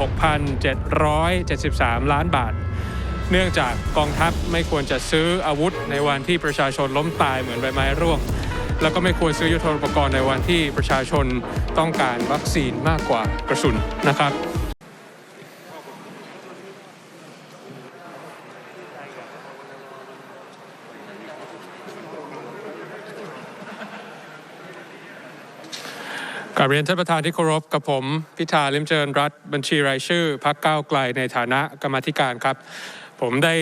6,773 ล้านบาท เนื่องจากกองทัพไม่ควรจะซื้ออาวุธในวันที่ประชาชนล้มตายเหมือนใบไม้ร่วง แล้วก็ไม่ควรซื้อยุทโธปกรณ์ในวันที่ประชาชนต้องการวัคซีนมากกว่ากระสุนนะครับ กราบเรียนท่านประธานที่เคารพกับผม พิธาลิมเจริญรัฐบัญชีรายชื่อพักก้าวไกลในฐานะกรรมธิการครับ ผมได้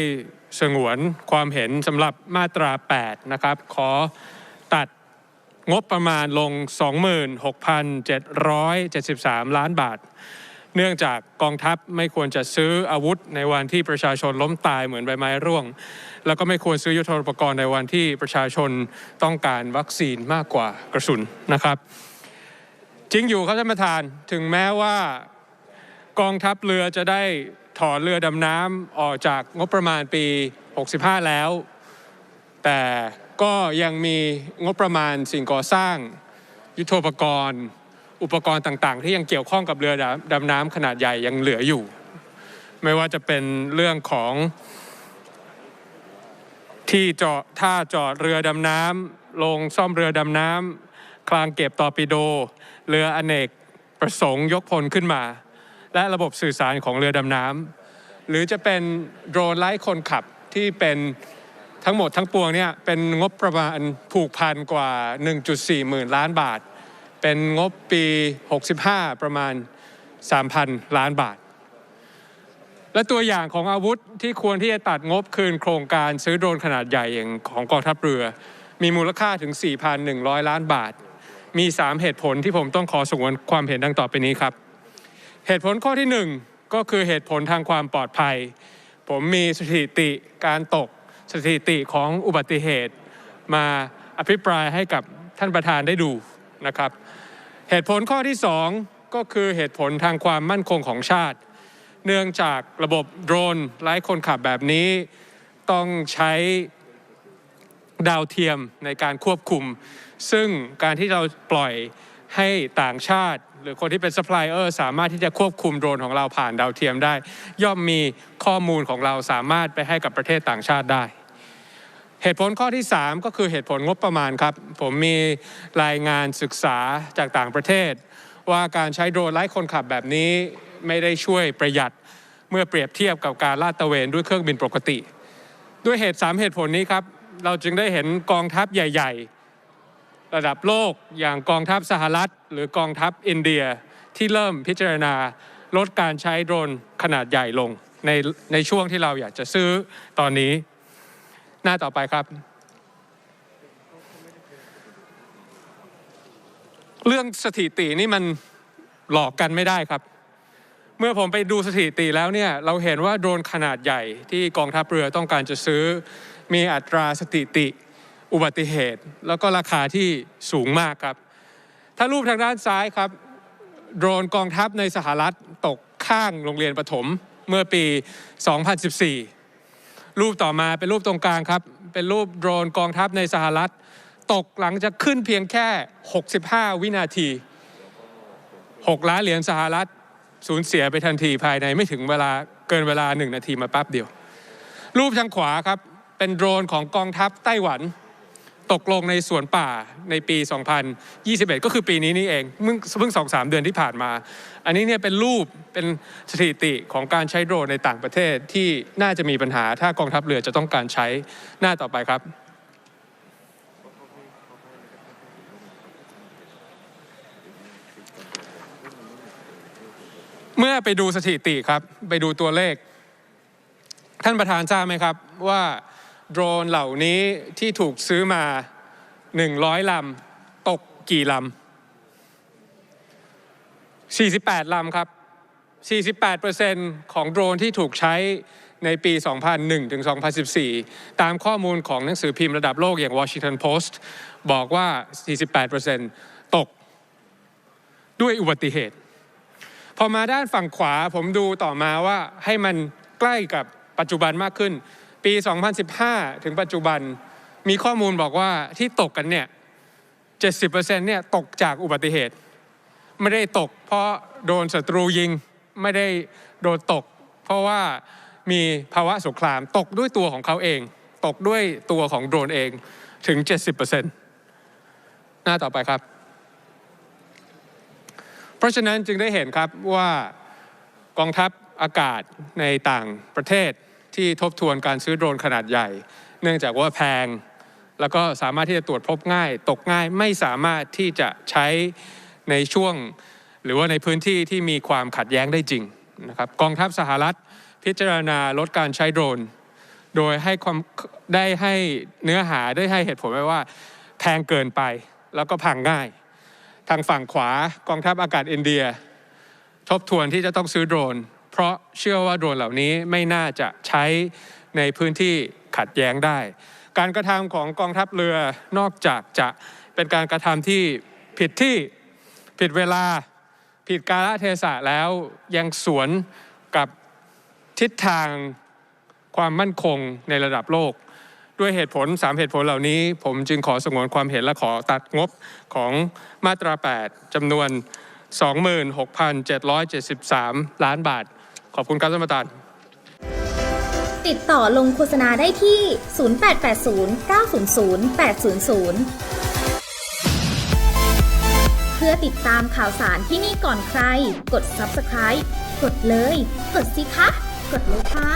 สงวนความเห็นสำหรับมาตรา 8 นะครับ ขอตัดงบประมาณลง 26,773 ล้านบาท เนื่องจากกองทัพไม่ควรจะซื้ออาวุธในวันที่ประชาชนล้มตายเหมือนใบไม้ร่วง แล้วก็ไม่ควรซื้อยุทโธปกรณ์ในวันที่ประชาชนต้องการวัคซีนมากกว่ากระสุนนะครับ จริงอยู่ครับท่านประธานถึงแม้ว่ากองทัพเรือจะได้ถอนเรือดำน้ำออกจากงบประมาณปี 65 แล้ว แต่ก็ยังมีงบประมาณสิ่งก่อสร้าง ยุทโธปกรณ์ อุปกรณ์ต่างๆ ที่ยังเกี่ยวข้องกับเรือดำน้ำขนาดใหญ่ยังเหลืออยู่ ไม่ว่าจะเป็นเรื่องของที่เจาะท่าจอดเรือดำน้ำลงซ่อมเรือดำน้ำ คลางเก็บตอร์ปิโด เรืออเนกประสงค์ยกพลขึ้นมา และระบบสื่อสารของเรือดำน้ำหรือจะเป็นโดรนไร้คนขับที่เป็นทั้งหมดทั้งปวงเนี่ยเป็นงบประมาณผูกพันกว่า 1.4 หมื่นล้านบาท เป็นงบปี 65 ประมาณ 3,000 ล้านบาท และตัวอย่างของอาวุธที่ควรที่จะตัดงบคืนโครงการซื้อโดรนขนาดใหญ่อย่างของกองทัพเรือ มีมูลค่าถึง 4,100 ล้านบาท มี 3 เหตุผลที่ผมต้องขอสงวนความเห็นดังต่อไปนี้ครับ เหตุผลข้อที่ 1 ก็คือเหตุผลทางความปลอดภัย ผมมีสถิติการตกสถิติของอุบัติเหตุ มาอภิปรายให้กับท่านประธานได้ดูนะครับ เหตุผลข้อที่ 2 ก็คือเหตุผลทางความมั่นคงของชาติ เนื่องจากระบบโดรนไร้คนขับแบบนี้ต้องใช้ดาวเทียมในการควบคุม ซึ่งการที่เราปล่อยให้ต่างชาติ หรือคนที่เป็นซัพพลายเออร์สามารถที่จะควบคุมโดรนของเราผ่านดาวเทียมได้ ย่อมมีข้อมูลของเราสามารถไปให้กับประเทศต่างชาติได้ เหตุผลข้อที่ 3 ก็คือเหตุผลงบประมาณครับ ผมมีรายงานศึกษาจากต่างประเทศ ว่าการใช้โดรนไร้คนขับแบบนี้ไม่ได้ช่วยประหยัดเมื่อเปรียบเทียบกับการลาดตระเวนด้วยเครื่องบินปกติ ด้วยเหตุ 3 เหตุผลนี้ครับเราจึงได้เห็นกองทัพใหญ่ ๆ ระดับโลกอย่างกองทัพสหรัฐ หรือกองทัพอินเดียที่เริ่มพิจารณาลดการใช้โดรนขนาดใหญ่ลงในในช่วงที่เราอยากจะซื้อตอนนี้ หน้าต่อไปครับ เรื่องสถิตินี่มันหลอกกันไม่ได้ครับ เมื่อผมไปดูสถิติแล้วเนี่ยเราเห็นว่าโดรนขนาดใหญ่ที่กองทัพเรือต้องการจะซื้อมีอัตราสถิติ อุบัติเหตุ แล้วก็ราคาที่สูงมากครับ ถ้ารูปทางด้านซ้ายครับ โดรนกองทัพในสหรัฐตกข้างโรงเรียนประถมเมื่อปี 2014 รูปต่อมาเป็นรูปตรงกลางครับ เป็นรูปโดรนกองทัพในสหรัฐ ตกหลังจากขึ้นเพียงแค่ 65 วินาที 6 ล้านเหรียญสหรัฐสูญเสียไปทันทีภายในไม่ถึงเวลาเกินเวลา 1 นาทีมาแป๊บเดียว รูปทางขวาครับ เป็นโดรนของกองทัพไต้หวัน ตกลงในสวนป่าในปี 2021 ก็คือปีนี้นี่เองเพิ่งเพิ่งสองสามเดือนที่ผ่านมา อันนี้เนี่ยเป็นรูปเป็นสถิติของการใช้โดรนในต่างประเทศที่น่าจะมีปัญหาถ้ากองทัพเรือจะต้องการใช้หน้าต่อไปครับเมื่อไปดูสถิติครับ ไปดูตัวเลข ท่านประธานทราบไหมครับว่า โดรนเหล่านี้ที่ถูกซื้อมา 100 ลำ ตกกี่ลำ 48 ลำครับ 48%ของโดรนที่ถูกใช้ในปี 2001 ถึง 2014 ตามข้อมูลของหนังสือพิมพ์ระดับโลกอย่าง Washington Post บอกว่า 48%ตกด้วยอุบัติเหตุ พอมาด้านฝั่งขวาผมดูต่อมาว่าให้มันใกล้กับปัจจุบันมากขึ้น ปี 2015 ถึงปัจจุบันมีข้อมูลบอกว่าที่ตกกันเนี่ย 70%เนี่ยตกจากอุบัติเหตุ ไม่ได้ตกเพราะโดนศัตรูยิง ไม่ได้โดนตก เพราะว่ามีภาวะสงครามตกด้วยตัวของเขาเอง ตกด้วยตัวของโดรนเองถึง 70%หน้าต่อไปครับ เพราะฉะนั้นจึงได้เห็นครับว่ากองทัพอากาศในต่างประเทศ ที่ทบทวนการซื้อโดรนขนาดใหญ่ เนื่องจากว่าแพง แล้วก็สามารถที่จะตรวจพบง่าย ตกง่ายไม่สามารถที่จะใช้ในช่วง หรือว่าในพื้นที่ที่มีความขัดแย้งได้จริงนะครับกองทัพสหรัฐพิจารณาลดการใช้โดรน โดยให้ความได้ให้เนื้อหาได้ให้เหตุผลไว้ว่าแพงเกินไปแล้วก็พังง่าย ทางฝั่งขวากองทัพอากาศอินเดีย ทบทวนที่จะต้องซื้อโดรน เพราะเชื่อว่าโดรนเหล่านี้ไม่น่าจะใช้ในพื้นที่ขัดแย้งได้ การกระทำของกองทัพเรือนอกจากจะเป็นการกระทำที่ผิดที่ผิดเวลาผิดกาลเทศะแล้วยังสวนกับทิศทางความมั่นคงในระดับโลก ด้วยเหตุผล 3 เหตุผลเหล่านี้ ผมจึงขอสงวนความเห็นและขอตัดงบของมาตรา 8จำนวน 26,773 ล้านบาท ขอบคุณครับท่านประธาน ติดต่อลงโฆษณาได้ที่ 0880 900 800 เพื่อติดตามข่าวสารที่นี่ก่อนใคร กด subscribe กดเลย กดสิคะ กดเลยค่ะ